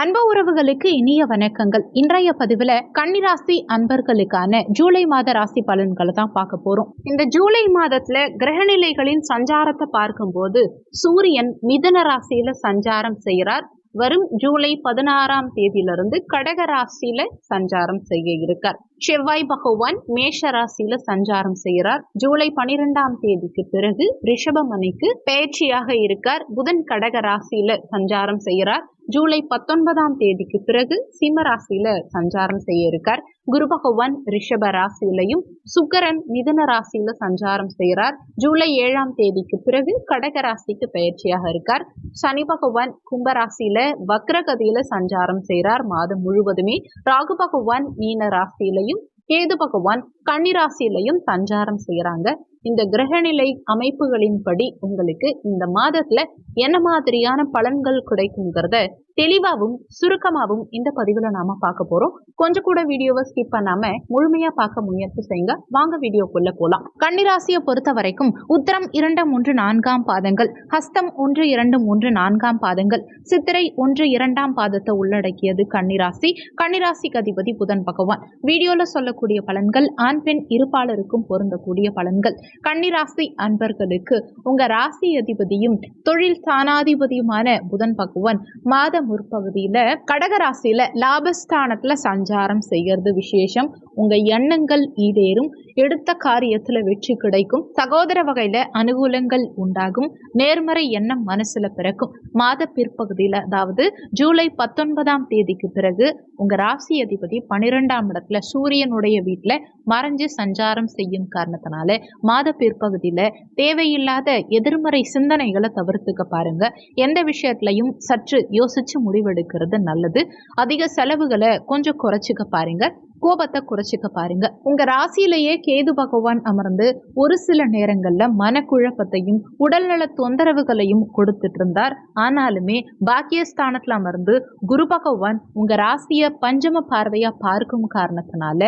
அன்பு உறவுகளுக்கு இனிய வணக்கங்கள். இன்றைய பதிவுல கன்னிராசி அன்பர்களுக்கான ஜூலை மாத ராசி பலன்களை தான் பார்க்க போறோம். இந்த ஜூலை மாதத்துல கிரகநிலைகளின் சஞ்சாரத்தை பார்க்கும்போது சூரியன் மிதன ராசியில சஞ்சாரம் செய்கிறார் வரும் ஜூலை பதினாறாம் தேதியிலிருந்து கடக ராசியில சஞ்சாரம் செய்ய இருக்கார். செவ்வாய் பகவான் மேஷ ராசியில சஞ்சாரம் செய்கிறார். ஜூலை பனிரெண்டாம் தேதிக்கு பிறகு ரிஷபமணிக்கு பயிற்சியாக இருக்கார். புதன் கடக ராசியில சஞ்சாரம் செய்கிறார். ஜூலை பத்தொன்பதாம் தேதிக்கு பிறகு சிம்ம ராசியில சஞ்சாரம் செய்ய இருக்கார். குரு பகவான் ரிஷப ராசியிலையும் சுக்கரன் மிதன ராசியில சஞ்சாரம் செய்கிறார். ஜூலை ஏழாம் தேதிக்கு பிறகு கடக ராசிக்கு பயிற்சியாக இருக்கார். சனி பகவான் கும்ப ராசியில வக்ரகதியில சஞ்சாரம் செய்கிறார். மாதம் முழுவதுமே ராகு பகவான் மீன ராசியிலையும் கேது பகவான் கன்னிராசியிலையும் சஞ்சாரம் செய்யறாங்க. இந்த கிரகநிலை அமைப்புகளின்படி உங்களுக்கு இந்த மாதத்துல என்ன மாதிரியான பலன்கள் கிடைக்குங்கிறத தெளிவாகவும் சுருக்கமாகவும் இந்த பதிவுல நாம பார்க்க போறோம். கொஞ்சம் கூட வீடியோவை ஸ்கிப் பண்ணாம முழுமையா பார்க்க முயற்சி செய்யுங்க. வாங்க வீடியோக்குள்ள போலாம். கன்னிராசியை பொறுத்த வரைக்கும் உத்தரம் இரண்டு மூன்று நான்காம் பாதங்கள் ஹஸ்தம் ஒன்று இரண்டு மூன்று நான்காம் பாதங்கள் சித்திரை ஒன்று இரண்டாம் பாதத்தை உள்ளடக்கியது கன்னிராசி. கன்னிராசிக்கு அதிபதி புதன் பகவான். வீடியோல சொல்லக்கூடிய பலன்கள் ஆண் பெண் இருப்பாளருக்கும் பொருந்தக்கூடிய பலன்கள். கன்னிராசி அன்பர்களுக்கு உங்க ராசி அதிபதியும் தொழில் ஸ்தானாதிபதியுமான புதன் பகவான் மாதம் முற்பகுதியில கடகராசியில லாபஸ்தானத்துல சஞ்சாரம் செய்யறது விசேஷம். உங்க எண்ணங்கள் ஈடேறும். எடுத்த காரியத்துல வெற்றி கிடைக்கும். சகோதர வகையில அனுகூலங்கள் உண்டாகும். நேர்மறை எண்ணம் மனசுல பிறக்கும். மாத பிற்பகுதியில அதாவது ஜூலை பத்தொன்பதாம் தேதிக்கு பிறகு உங்க ராசி அதிபதி பனிரெண்டாம் இடத்துல சூரியனுடைய வீட்டுல மறைஞ்சு சஞ்சாரம் செய்யும் காரணத்தினால மாத பிற்பகுதியில தேவையில்லாத எதிர்மறை சிந்தனைகளை தவிர்த்துக்க பாருங்க. எந்த விஷயத்திலையும் சற்று யோசிச்சு முடிவெடுக்கிறது நல்லது. அதிக செலவுகளை கொஞ்சம் குறைச்சிக்க பாருங்க. கோபத்தை குறைச்சிக்க பாருங்க. உங்க ராசியிலேயே கேது பகவான் அமர்ந்து ஒரு சில நேரங்கள்ல மனக்குழப்பத்தையும் உடல்நல தொந்தரவுகளையும் கொடுத்துட்டு இருந்தார். ஆனாலுமே பாக்கியஸ்தானத்துல அமர்ந்து குரு பகவான் உங்க ராசிய பஞ்சம பார்வையா பார்க்கும் காரணத்தினால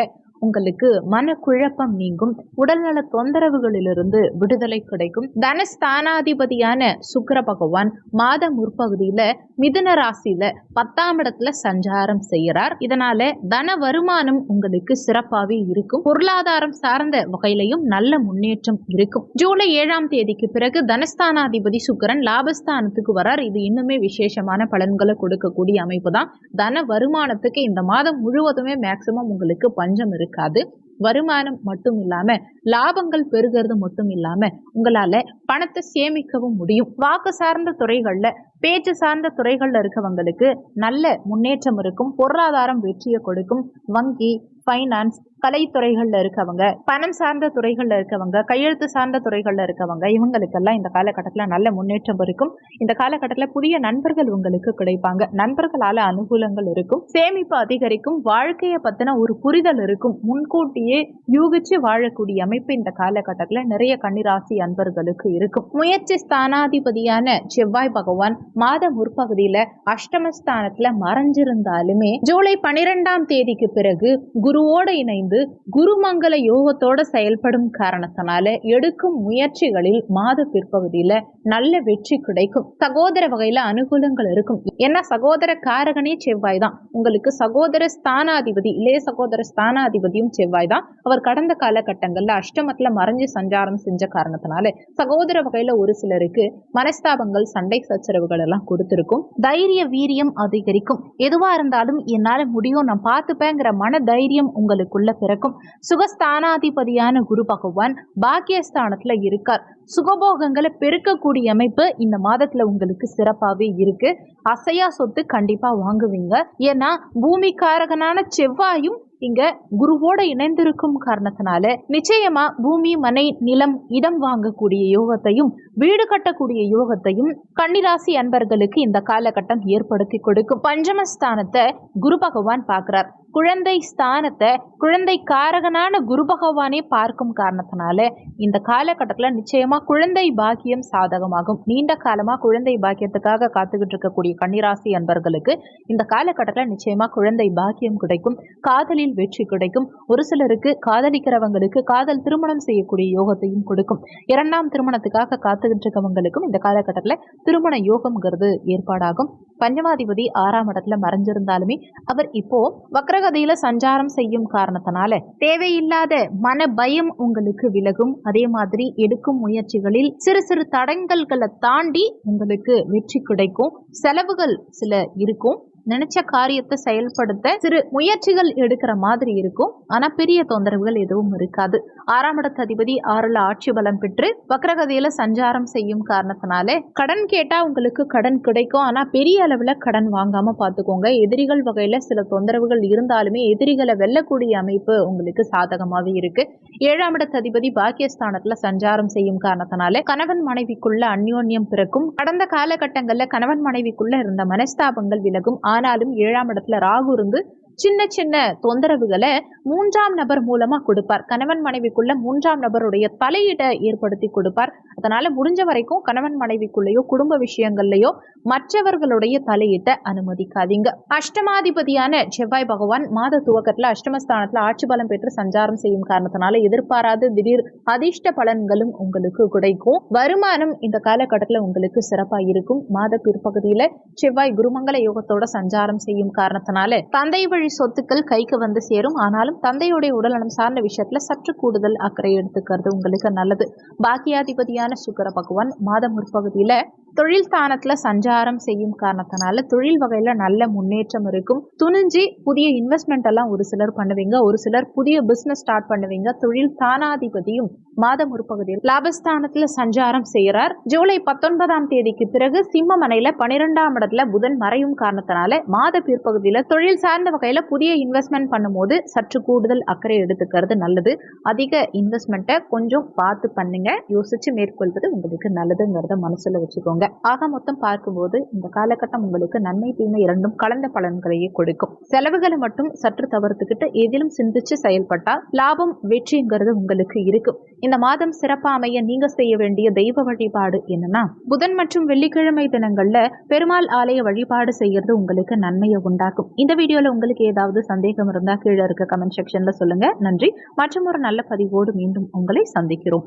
உங்களுக்கு மனக்குழப்பம் நீங்கும். உடல்நல தொந்தரவுகளிலிருந்து விடுதலை கிடைக்கும். தனஸ்தானாதிபதியான சுக்கர பகவான் மாத முற்பகுதியில மிதுன ராசியில பத்தாம் இடத்துல சஞ்சாரம் செய்யறார் இதனால தன வருமானம் உங்களுக்கு சிறப்பாகவே இருக்கும். பொருளாதாரம் சார்ந்த வகையிலையும் நல்ல முன்னேற்றம் இருக்கும். ஜூலை ஏழாம் தேதிக்கு பிறகு தனஸ்தானாதிபதி சுக்கரன் லாபஸ்தானத்துக்கு வரார். இது இன்னுமே விசேஷமான பலன்களை கொடுக்கக்கூடிய அமைப்பு தான். தன வருமானத்துக்கு இந்த மாதம் முழுவதுமே மேக்சிமம் உங்களுக்கு பஞ்சம் இருக்காது. வருமானம் மட்டும் இல்லாம லாபங்கள் பெருகிறது மட்டும் இல்லாம உங்களால பணத்தை சேமிக்கவும் முடியும். வாக்கு சார்ந்த துறைகள்ல பேச்சு சார்ந்த துறைகளில் இருக்கவங்களுக்கு நல்ல முன்னேற்றம் இருக்கும் பொருளாதாரம் வெற்றியை கொடுக்கும். வங்கி ஃபைனான்ஸ் கலைத்துறைகளில் இருக்கவங்க பணம் சார்ந்த துறைகளில் இருக்கவங்க கையெழுத்து சார்ந்த துறைகளில் இருக்கவங்க இவங்களுக்கெல்லாம் இந்த காலகட்டத்தில் நல்ல முன்னேற்றம் இருக்கும். இந்த காலகட்டத்தில் புதிய நண்பர்கள் உங்களுக்கு கிடைப்பாங்க. நண்பர்களால் அனுகூலங்கள் இருக்கும். சேமிப்பு அதிகரிக்கும். வாழ்க்கையை பற்றின ஒரு புரிதல் இருக்கும். முன்கூட்டியே யூகிச்சு வாழக்கூடிய அமைப்பு இந்த காலகட்டத்தில் நிறைய கன்னிராசி அன்பர்களுக்கு இருக்கும். முயற்சி ஸ்தானாதிபதியான செவ்வாய் பகவான் மாத முற்பகுதியில அஷ்டமஸ்தானத்துல மறைஞ்சிருந்தாலுமே ஜூலை பனிரெண்டாம் தேதிக்கு பிறகு குருவோட இணைந்து குருமங்கல யோகத்தோட செயல்படும் காரணத்தினால எடுக்கும் முயற்சிகளில் மாத பிற்பகுதியில நல்ல வெற்றி கிடைக்கும். சகோதர வகையில அனுகூலங்கள் இருக்கும். ஏன்னா சகோதர காரகனே செவ்வாய் தான் உங்களுக்கு சகோதர ஸ்தானாதிபதி இளைய சகோதர ஸ்தானாதிபதியும் செவ்வாய் தான் அவர் கடந்த காலகட்டங்கள்ல அஷ்டமத்துல மறைஞ்சு சஞ்சாரம் செஞ்ச காரணத்தினால சகோதர வகையில ஒரு சிலருக்கு மனஸ்தாபங்கள் சண்டை சச்சரவுகள் எல்லாம் கொடுத்திருக்கும். தைரிய வீரியம் அதிகரிக்கும். எதுவா இருந்தாலும் என்னால முடியும் நான் பார்த்துப்பேங்கிற மன தைரியம் உங்களுக்குள்ள பிறக்கும். சுகஸ்தானாதிபதியான குரு பகவான் பாக்கியஸ்தானத்துல இருக்கார். சுகபோகங்களை பெருக்கக்கூடிய அமைப்பு இந்த மாதத்துல உங்களுக்கு சிறப்பாகவே இருக்கு. அசையா சொத்து கண்டிப்பா வாங்குவீங்க. ஏன்னா பூமிக்காரகனான செவ்வாயும் இங்க குருவோட இணைந்திருக்கும் காரணத்தினால நிச்சயமா பூமி மனை நிலம் இடம் வாங்கக்கூடிய யோகத்தையும் வீடு கட்டக்கூடிய யோகத்தையும் கன்னிராசி அன்பர்களுக்கு இந்த காலகட்டம் ஏற்படுத்தி கொடுக்கும். பஞ்சமஸ்தானத்தை குரு பகவான் பார்க்கிறார். குழந்தை ஸ்தானத்தை குழந்தை காரகனான குரு பகவானே பார்க்கும் காரணத்தினால இந்த காலகட்டத்தில் நிச்சயமாக குழந்தை பாக்கியம் சாதகமாகும். நீண்ட காலமாக குழந்தை பாக்கியத்துக்காக காத்துக்கிட்டு இருக்கக்கூடிய கன்னிராசி அன்பர்களுக்கு இந்த காலகட்டத்தில் நிச்சயமாக குழந்தை பாக்கியம் கிடைக்கும். காதலில் வெற்றி கிடைக்கும். ஒரு சிலருக்கு காதலிக்கிறவங்களுக்கு காதல் திருமணம் செய்யக்கூடிய யோகத்தையும் கொடுக்கும். இரண்டாம் திருமணத்துக்காக காத்துக்கிட்டு இருக்கவங்களுக்கும் இந்த காலகட்டத்தில் திருமண யோகம்ங்கிறது ஏற்பாடாகும். பஞ்சமாதிபதி ஆறாம் இடத்துல மறைஞ்சிருந்தாலுமே அவர் இப்போ வக்ரகதியில சஞ்சாரம் செய்யும் காரணத்தினால தேவையில்லாத மன பயம் உங்களுக்கு விலகும். அதே மாதிரி எடுக்கும் முயற்சிகளில் சிறு சிறு தடங்கல்களை தாண்டி உங்களுக்கு வெற்றி கிடைக்கும். செலவுகள் சில இருக்கும். நினைச்ச காரியத்தை செயல்படுத்த சிறு முயற்சிகள் எடுக்கிற மாதிரி இருக்கும். ஆனா பெரிய தொந்தரவுகள் எதுவும் இருக்காது. ஆறாம் இடத்த அதிபதி ஆறுல ஆட்சி பலம் பெற்று வக்ரகதியில சஞ்சாரம் செய்யும் காரணத்தினால கடன் கேட்டா உங்களுக்கு கடன் கிடைக்கும். ஆனா பெரிய அளவுல கடன் வாங்காம பாத்துக்கோங்க. எதிரிகள் வகையில சில தொந்தரவுகள் இருந்தாலுமே எதிரிகளை வெல்லக்கூடிய அமைப்பு உங்களுக்கு சாதகமாவே இருக்கு. ஏழாம் இடத்த அதிபதி பாக்கியஸ்தானத்துல சஞ்சாரம் செய்யும் காரணத்தினால கணவன் மனைவிக்குள்ள அந்யோன்யம் பிறக்கும். கடந்த காலகட்டங்கள்ல கணவன் மனைவிக்குள்ள இருந்த மனஸ்தாபங்கள் விலகும். ஆனாலும் ஏழாம் இடத்துல ராகு இருந்து சின்ன சின்ன தொந்தரவுகளை மூன்றாம் நபர் மூலமா கொடுப்பார். கணவன் மனைவிக்குள்ள மூன்றாம் நபருடைய தலையீட்டை ஏற்படுத்தி கொடுப்பார். அதனால முடிஞ்ச வரைக்கும் கணவன் மனைவிக்குள்ளேயோ குடும்ப விஷயங்கள்லயோ மற்றவர்களுடைய தலையீட்டை அனுமதிக்காதீங்க. அஷ்டமாதிபதியான செவ்வாய் பகவான் மாத துவக்கத்துல அஷ்டமஸ்தானத்துல ஆட்சி பலம் பெற்று சஞ்சாரம் செய்யும் காரணத்தினால எதிர்பாராத திடீர் அதிர்ஷ்ட பலன்களும் உங்களுக்கு கிடைக்கும். வருமானம் இந்த காலகட்டத்தில் உங்களுக்கு சிறப்பா இருக்கும். மாத பிற்பகுதியில செவ்வாய் குருமங்கல யோகத்தோட சஞ்சாரம் செய்யும் காரணத்தினால தந்தை வழி சொத்துக்கள் கைக்கு வந்து சேரும். ஆனாலும் தந்தையுடைய உடல்நலம் சார்ந்த விஷயத்துல சற்று கூடுதல் அக்கறை எடுத்துக்கிறது. உங்களுக்கு நல்லது. பாக்கியாதிபதியான சுக்கர பகவான் மாதம் முற்பகுதியில தொழில் ஸ்தானத்துல சஞ்சாரம் செய்யும் காரணத்தினால தொழில் வகையில நல்ல முன்னேற்றம் இருக்கும். துணிஞ்சு புதிய இன்வெஸ்ட்மெண்ட் எல்லாம் ஒரு சிலர் பண்ணுவீங்க ஒரு சிலர் புதிய பிசினஸ் ஸ்டார்ட் பண்ணுவீங்க. தொழில் தானாதிபதியும் மாதம் ஒரு பகுதியில் லாபஸ்தானத்துல சஞ்சாரம் செய்கிறார் ஜூலை பத்தொன்பதாம் தேதிக்கு பிறகு சிம்மமனையில பனிரெண்டாம் இடத்துல புதன் மறையும் காரணத்தினால மாத பிற்பகுதியில தொழில் சார்ந்த வகையில புதிய இன்வெஸ்ட்மெண்ட் பண்ணும்போது சற்று கூடுதல் அக்கறை எடுத்துக்கிறது நல்லது. அதிக இன்வெஸ்ட்மெண்ட்டை கொஞ்சம் பார்த்து பண்ணுங்க. யோசிச்சு மேற்கொள்வது உங்களுக்கு நல்லதுங்கிறத மனசுல வச்சுக்கோங்க. ஆக மொத்தம் பார்க்கும்போது இந்த காலகட்டம் உங்களுக்கு நன்மை தீமை இரண்டும் கலந்த பலன்களையே கொடுக்கும். செலவுகளை மட்டும் சற்று தவிர்த்துக்கிட்டு எதிலும் சிந்திச்சு செயல்பட்டா லாபம் வெற்றிங்கிறது உங்களுக்கு இருக்கும். இந்த மாதம் சிறப்பா அமைய நீங்க செய்ய வேண்டிய தெய்வ வழிபாடு என்னன்னா புதன் மற்றும் வெள்ளிக்கிழமை தினங்கள்ல பெருமாள் ஆலய வழிபாடு செய்யறது உங்களுக்கு நன்மையை உண்டாக்கும். இந்த வீடியோல உங்களுக்கு ஏதாவது சந்தேகம் இருந்தா கீழே இருக்க கமெண்ட் செக்ஷன்ல சொல்லுங்க. நன்றி. மற்றும் ஒரு நல்ல பதிவோடு மீண்டும் உங்களை சந்திக்கிறோம்.